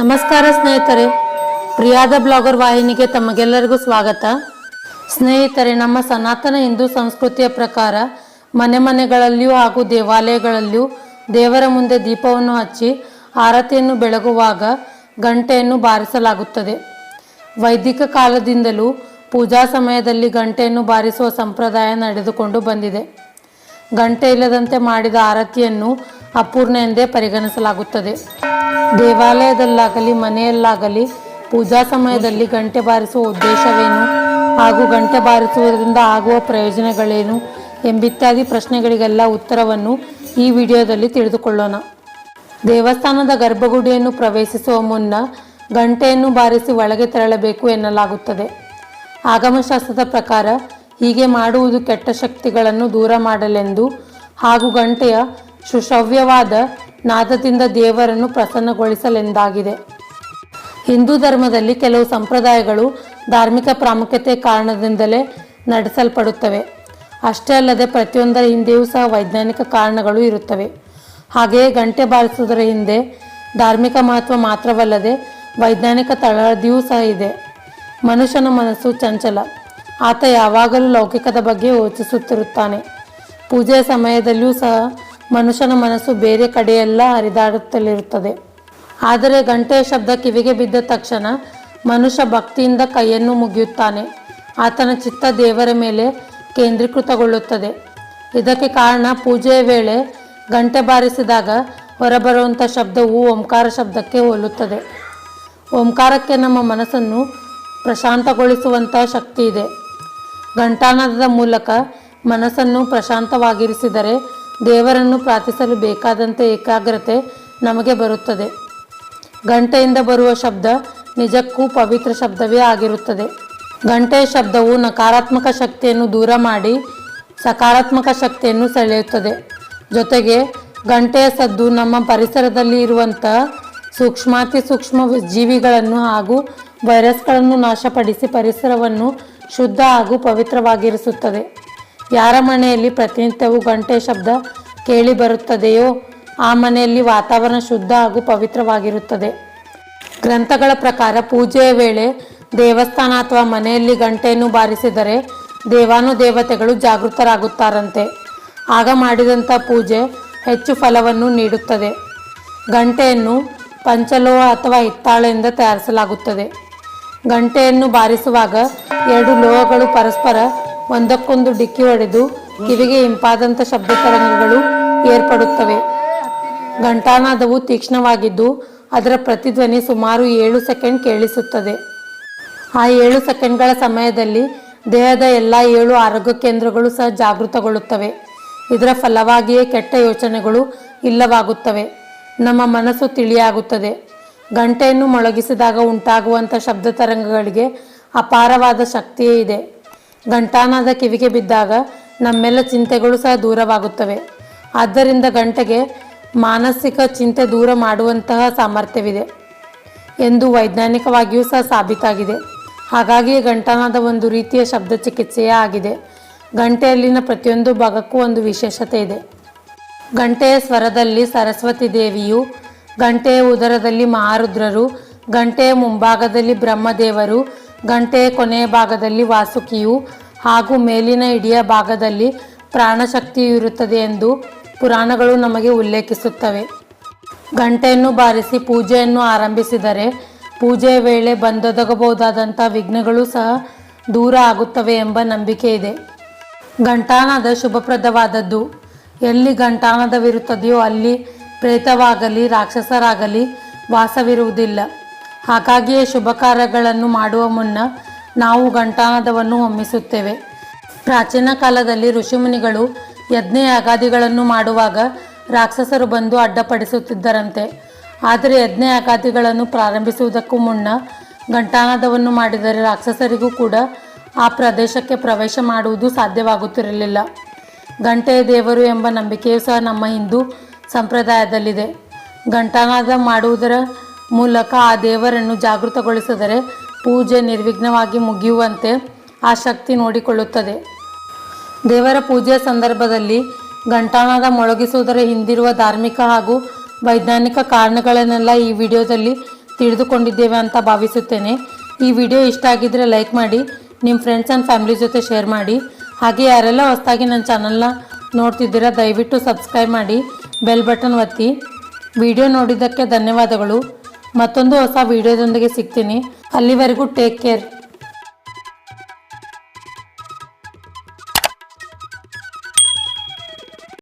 ನಮಸ್ಕಾರ ಸ್ನೇಹಿತರೆ, ಪ್ರಿಯಾದ ಬ್ಲಾಗರ್ ವಾಹಿನಿಗೆ ತಮಗೆಲ್ಲರಿಗೂ ಸ್ವಾಗತ. ಸ್ನೇಹಿತರೆ, ನಮ್ಮ ಸನಾತನ ಹಿಂದೂ ಸಂಸ್ಕೃತಿಯ ಪ್ರಕಾರ ಮನೆ ಮನೆಗಳಲ್ಲಿಯೂ ಹಾಗೂ ದೇವಾಲಯಗಳಲ್ಲಿಯೂ ದೇವರ ಮುಂದೆ ದೀಪವನ್ನು ಹಚ್ಚಿ ಆರತಿಯನ್ನು ಬೆಳಗುವಾಗ ಗಂಟೆಯನ್ನು ಬಾರಿಸಲಾಗುತ್ತದೆ. ವೈದಿಕ ಕಾಲದಿಂದಲೂ ಪೂಜಾ ಸಮಯದಲ್ಲಿ ಗಂಟೆಯನ್ನು ಬಾರಿಸುವ ಸಂಪ್ರದಾಯ ನಡೆದುಕೊಂಡು ಬಂದಿದೆ. ಗಂಟೆ ಇಲ್ಲದಂತೆ ಮಾಡಿದ ಆರತಿಯನ್ನು ಅಪೂರ್ಣ ಎಂದೇ ಪರಿಗಣಿಸಲಾಗುತ್ತದೆ. ದೇವಾಲಯದಲ್ಲಾಗಲಿ, ಮನೆಯಲ್ಲಾಗಲಿ, ಪೂಜಾ ಸಮಯದಲ್ಲಿ ಗಂಟೆ ಬಾರಿಸುವ ಉದ್ದೇಶವೇನು? ಹಾಗೂ ಗಂಟೆ ಬಾರಿಸುವುದರಿಂದ ಆಗುವ ಪ್ರಯೋಜನಗಳೇನು? ಎಂಬಿತ್ಯಾದಿ ಪ್ರಶ್ನೆಗಳಿಗೆಲ್ಲ ಉತ್ತರವನ್ನು ಈ ವಿಡಿಯೋದಲ್ಲಿ ತಿಳಿದುಕೊಳ್ಳೋಣ. ದೇವಸ್ಥಾನದ ಗರ್ಭಗುಡಿಯನ್ನು ಪ್ರವೇಶಿಸುವ ಮುನ್ನ ಗಂಟೆಯನ್ನು ಬಾರಿಸಿ ಒಳಗೆ ತೆರಳಬೇಕು ಎನ್ನಲಾಗುತ್ತದೆ. ಆಗಮಶಾಸ್ತ್ರದ ಪ್ರಕಾರ ಹೀಗೆ ಮಾಡುವುದು ಕೆಟ್ಟ ಶಕ್ತಿಗಳನ್ನು ದೂರ ಮಾಡಲೆಂದು ಹಾಗೂ ಗಂಟೆಯ ಸುಶ್ರವ್ಯವಾದ ನಾದದಿಂದ ದೇವರನ್ನು ಪ್ರಸನ್ನಗೊಳಿಸಲೆಂದಾಗಿದೆ. ಹಿಂದೂ ಧರ್ಮದಲ್ಲಿ ಕೆಲವು ಸಂಪ್ರದಾಯಗಳು ಧಾರ್ಮಿಕ ಪ್ರಾಮುಖ್ಯತೆ ಕಾರಣದಿಂದಲೇ ನಡೆಸಲ್ಪಡುತ್ತವೆ. ಅಷ್ಟೇ ಅಲ್ಲದೆ ಪ್ರತಿಯೊಂದರ ಹಿಂದೆಯೂ ಸಹ ವೈಜ್ಞಾನಿಕ ಕಾರಣಗಳು ಇರುತ್ತವೆ. ಹಾಗೆಯೇ ಗಂಟೆ ಬಾರಿಸುವುದರ ಹಿಂದೆ ಧಾರ್ಮಿಕ ಮಹತ್ವ ಮಾತ್ರವಲ್ಲದೆ ವೈಜ್ಞಾನಿಕ ತಳಹದಿಯೂ ಸಹ ಇದೆ. ಮನುಷ್ಯನ ಮನಸ್ಸು ಚಂಚಲ. ಆತ ಯಾವಾಗಲೂ ಲೌಕಿಕದ ಬಗ್ಗೆ ಯೋಚಿಸುತ್ತಿರುತ್ತಾನೆ. ಪೂಜೆಯ ಸಮಯದಲ್ಲಿಯೂ ಸಹ ಮನುಷ್ಯನ ಮನಸ್ಸು ಬೇರೆ ಕಡೆಯೆಲ್ಲ ಹರಿದಾಡುತ್ತಲಿರುತ್ತದೆ. ಆದರೆ ಗಂಟೆಯ ಶಬ್ದ ಕಿವಿಗೆ ಬಿದ್ದ ತಕ್ಷಣ ಮನುಷ್ಯ ಭಕ್ತಿಯಿಂದ ಕೈಯನ್ನು ಮುಗಿಯುತ್ತಾನೆ. ಆತನ ಚಿತ್ತ ದೇವರ ಮೇಲೆ ಕೇಂದ್ರೀಕೃತಗೊಳ್ಳುತ್ತದೆ. ಇದಕ್ಕೆ ಕಾರಣ ಪೂಜೆಯ ವೇಳೆ ಗಂಟೆ ಬಾರಿಸಿದಾಗ ಹೊರಬರುವಂಥ ಶಬ್ದವು ಓಂಕಾರ ಶಬ್ದಕ್ಕೆ ಹೋಲುತ್ತದೆ. ಓಂಕಾರಕ್ಕೆ ನಮ್ಮ ಮನಸ್ಸನ್ನು ಪ್ರಶಾಂತಗೊಳಿಸುವಂಥ ಶಕ್ತಿ ಇದೆ. ಘಂಟಾನದ ಮೂಲಕ ಮನಸ್ಸನ್ನು ಪ್ರಶಾಂತವಾಗಿರಿಸಿದರೆ ದೇವರನ್ನು ಪ್ರಾರ್ಥಿಸಲು ಬೇಕಾದಂಥ ಏಕಾಗ್ರತೆ ನಮಗೆ ಬರುತ್ತದೆ. ಗಂಟೆಯಿಂದ ಬರುವ ಶಬ್ದ ನಿಜಕ್ಕೂ ಪವಿತ್ರ ಶಬ್ದವೇ ಆಗಿರುತ್ತದೆ. ಗಂಟೆಯ ಶಬ್ದವು ನಕಾರಾತ್ಮಕ ಶಕ್ತಿಯನ್ನು ದೂರ ಮಾಡಿ ಸಕಾರಾತ್ಮಕ ಶಕ್ತಿಯನ್ನು ಸೆಳೆಯುತ್ತದೆ. ಜೊತೆಗೆ ಗಂಟೆಯ ಸದ್ದು ನಮ್ಮ ಪರಿಸರದಲ್ಲಿ ಇರುವಂಥ ಸೂಕ್ಷ್ಮಾತಿ ಸೂಕ್ಷ್ಮ ಜೀವಿಗಳನ್ನು ಹಾಗೂ ವೈರಸ್ಗಳನ್ನು ನಾಶಪಡಿಸಿ ಪರಿಸರವನ್ನು ಶುದ್ಧ ಹಾಗೂ ಪವಿತ್ರವಾಗಿರಿಸುತ್ತದೆ. ಯಾರ ಮನೆಯಲ್ಲಿ ಪ್ರತಿನಿತ್ಯವೂ ಗಂಟೆ ಶಬ್ದ ಕೇಳಿ ಬರುತ್ತದೆಯೋ, ಆ ಮನೆಯಲ್ಲಿ ವಾತಾವರಣ ಶುದ್ಧ ಹಾಗೂ ಪವಿತ್ರವಾಗಿರುತ್ತದೆ. ಗ್ರಂಥಗಳ ಪ್ರಕಾರ ಪೂಜೆಯ ವೇಳೆ ದೇವಸ್ಥಾನ ಅಥವಾ ಮನೆಯಲ್ಲಿ ಗಂಟೆಯನ್ನು ಬಾರಿಸಿದರೆ ದೇವಾನುದೇವತೆಗಳು ಜಾಗೃತರಾಗುತ್ತಾರಂತೆ. ಆಗ ಮಾಡಿದಂಥ ಪೂಜೆ ಹೆಚ್ಚು ಫಲವನ್ನು ನೀಡುತ್ತದೆ. ಗಂಟೆಯನ್ನು ಪಂಚಲೋಹ ಅಥವಾ ಹಿತ್ತಾಳೆಯಿಂದ ತಯಾರಿಸಲಾಗುತ್ತದೆ. ಗಂಟೆಯನ್ನು ಬಾರಿಸುವಾಗ ಎರಡು ಲೋಹಗಳು ಪರಸ್ಪರ ಒಂದಕ್ಕೊಂದು ಡಿಕ್ಕಿ ಹೊಡೆದು ಕಿವಿಗೆ ಇಂಪಾದಂಥ ಶಬ್ದ ತರಂಗಗಳು ಏರ್ಪಡುತ್ತವೆ. ಘಂಟಾನಾದವು ತೀಕ್ಷ್ಣವಾಗಿದ್ದು ಅದರ ಪ್ರತಿಧ್ವನಿ ಸುಮಾರು ಏಳು ಸೆಕೆಂಡ್ ಕೇಳಿಸುತ್ತದೆ. ಆ ಏಳು ಸೆಕೆಂಡ್ಗಳ ಸಮಯದಲ್ಲಿ ದೇಹದ ಎಲ್ಲ ಏಳು ಆರೋಗ್ಯ ಕೇಂದ್ರಗಳು ಸಹ ಜಾಗೃತಗೊಳ್ಳುತ್ತವೆ. ಇದರ ಫಲವಾಗಿಯೇ ಕೆಟ್ಟ ಯೋಚನೆಗಳು ಇಲ್ಲವಾಗುತ್ತವೆ. ನಮ್ಮ ಮನಸ್ಸು ತಿಳಿಯಾಗುತ್ತದೆ. ಗಂಟೆಯನ್ನು ಮೊಳಗಿಸಿದಾಗ ಉಂಟಾಗುವಂಥ ಶಬ್ದ ತರಂಗಗಳಿಗೆ ಅಪಾರವಾದ ಶಕ್ತಿಯೇ ಇದೆ. ಘಂಟಾನಾದ ಕಿವಿಗೆ ಬಿದ್ದಾಗ ನಮ್ಮೆಲ್ಲ ಚಿಂತೆಗಳು ಸಹ ದೂರವಾಗುತ್ತವೆ. ಆದ್ದರಿಂದ ಗಂಟೆಗೆ ಮಾನಸಿಕ ಚಿಂತೆ ದೂರ ಮಾಡುವಂತಹ ಸಾಮರ್ಥ್ಯವಿದೆ ಎಂದು ವೈಜ್ಞಾನಿಕವಾಗಿಯೂ ಸಹ ಸಾಬೀತಾಗಿದೆ. ಹಾಗಾಗಿ ಗಂಟನಾದ ಒಂದು ರೀತಿಯ ಶಬ್ದ ಚಿಕಿತ್ಸೆಯೇ ಆಗಿದೆ. ಗಂಟೆಯಲ್ಲಿನ ಪ್ರತಿಯೊಂದು ಭಾಗಕ್ಕೂ ಒಂದು ವಿಶೇಷತೆ ಇದೆ. ಗಂಟೆಯ ಸ್ವರದಲ್ಲಿ ಸರಸ್ವತಿ ದೇವಿಯು ಗಂಟೆಯ ಉದರದಲ್ಲಿ ಮಹಾರುದ್ರರು ಗಂಟೆಯ ಮುಂಭಾಗದಲ್ಲಿ ಬ್ರಹ್ಮದೇವರು ಗಂಟೆಯ ಕೊನೆಯ ಭಾಗದಲ್ಲಿ ವಾಸುಕಿಯು ಹಾಗೂ ಮೇಲಿನ ಇಡಿಯ ಭಾಗದಲ್ಲಿ ಪ್ರಾಣಶಕ್ತಿಯು ಇರುತ್ತದೆ ಎಂದು ಪುರಾಣಗಳು ನಮಗೆ ಉಲ್ಲೇಖಿಸುತ್ತವೆ. ಗಂಟೆಯನ್ನು ಬಾರಿಸಿ ಪೂಜೆಯನ್ನು ಆರಂಭಿಸಿದರೆ ಪೂಜೆಯ ವೇಳೆ ಬಂದೊದಗಬಹುದಾದಂಥ ವಿಘ್ನಗಳು ಸಹ ದೂರ ಆಗುತ್ತವೆ ಎಂಬ ನಂಬಿಕೆ ಇದೆ. ಘಂಟಾನದ ಶುಭಪ್ರದವಾದದ್ದು. ಎಲ್ಲಿ ಘಂಟಾನದವಿರುತ್ತದೆಯೋ ಅಲ್ಲಿ ಪ್ರೇತವಾಗಲಿ, ರಾಕ್ಷಸರಾಗಲಿ ವಾಸವಿರುವುದಿಲ್ಲ. ಹಾಗಾಗಿಯೇ ಶುಭ ಕಾರ್ಯಗಳನ್ನು ಮಾಡುವ ಮುನ್ನ ನಾವು ಘಂಟಾನದವನ್ನು ಹೊಮ್ಮಿಸುತ್ತೇವೆ. ಪ್ರಾಚೀನ ಕಾಲದಲ್ಲಿ ಋಷಿಮುನಿಗಳು ಯಜ್ಞ ಯಾಗಾದಿಗಳನ್ನು ಮಾಡುವಾಗ ರಾಕ್ಷಸರು ಬಂದು ಅಡ್ಡಪಡಿಸುತ್ತಿದ್ದರಂತೆ. ಆದರೆ ಯಜ್ಞ ಯಾಗಾದಿಗಳನ್ನು ಪ್ರಾರಂಭಿಸುವುದಕ್ಕೂ ಮುನ್ನ ಘಂಟಾನಾದವನ್ನು ಮಾಡಿದರೆ ರಾಕ್ಷಸರಿಗೂ ಕೂಡ ಆ ಪ್ರದೇಶಕ್ಕೆ ಪ್ರವೇಶ ಮಾಡುವುದು ಸಾಧ್ಯವಾಗುತ್ತಿರಲಿಲ್ಲ. ಗಂಟೆಯ ದೇವರು ಎಂಬ ನಂಬಿಕೆಯೂ ಸಹ ನಮ್ಮ ಹಿಂದೂ ಸಂಪ್ರದಾಯದಲ್ಲಿದೆ. ಘಂಟಾನಾದ ಮಾಡುವುದರ ಮೂಲಕ ಆ ದೇವರನ್ನು ಜಾಗೃತಗೊಳಿಸಿದರೆ ಪೂಜೆ ನಿರ್ವಿಘ್ನವಾಗಿ ಮುಗಿಯುವಂತೆ ಆ ಶಕ್ತಿ ನೋಡಿಕೊಳ್ಳುತ್ತದೆ. ದೇವರ ಪೂಜೆಯ ಸಂದರ್ಭದಲ್ಲಿ ಘಂಟಾನಾದ ಮೊಳಗಿಸುವುದರ ಹಿಂದಿರುವ ಧಾರ್ಮಿಕ ಹಾಗೂ ವೈಜ್ಞಾನಿಕ ಕಾರಣಗಳನ್ನೆಲ್ಲ ಈ ವಿಡಿಯೋದಲ್ಲಿ ತಿಳಿದುಕೊಂಡಿದ್ದೇವೆ ಅಂತ ಭಾವಿಸುತ್ತೇನೆ. ಈ ವಿಡಿಯೋ ಇಷ್ಟ ಆಗಿದ್ದರೆ ಲೈಕ್ ಮಾಡಿ, ನಿಮ್ಮ ಫ್ರೆಂಡ್ಸ್ ಆ್ಯಂಡ್ ಫ್ಯಾಮಿಲಿ ಜೊತೆ ಶೇರ್ ಮಾಡಿ. ಹಾಗೆ ಯಾರೆಲ್ಲ ಹೊಸದಾಗಿ ನನ್ನ ಚಾನಲ್ನ ನೋಡ್ತಿದ್ದೀರಾ, ದಯವಿಟ್ಟು ಸಬ್ಸ್ಕ್ರೈಬ್ ಮಾಡಿ ಬೆಲ್ ಬಟನ್ ಒತ್ತಿ. ವಿಡಿಯೋ ನೋಡಿದ್ದಕ್ಕೆ ಧನ್ಯವಾದಗಳು. ಮತ್ತೊಂದು ಹೊಸ ವಿಡಿಯೋದೊಂದಿಗೆ ಸಿಗ್ತೀನಿ. ಅಲ್ಲಿವರೆಗೂ ಟೇಕ್ ಕೇರ್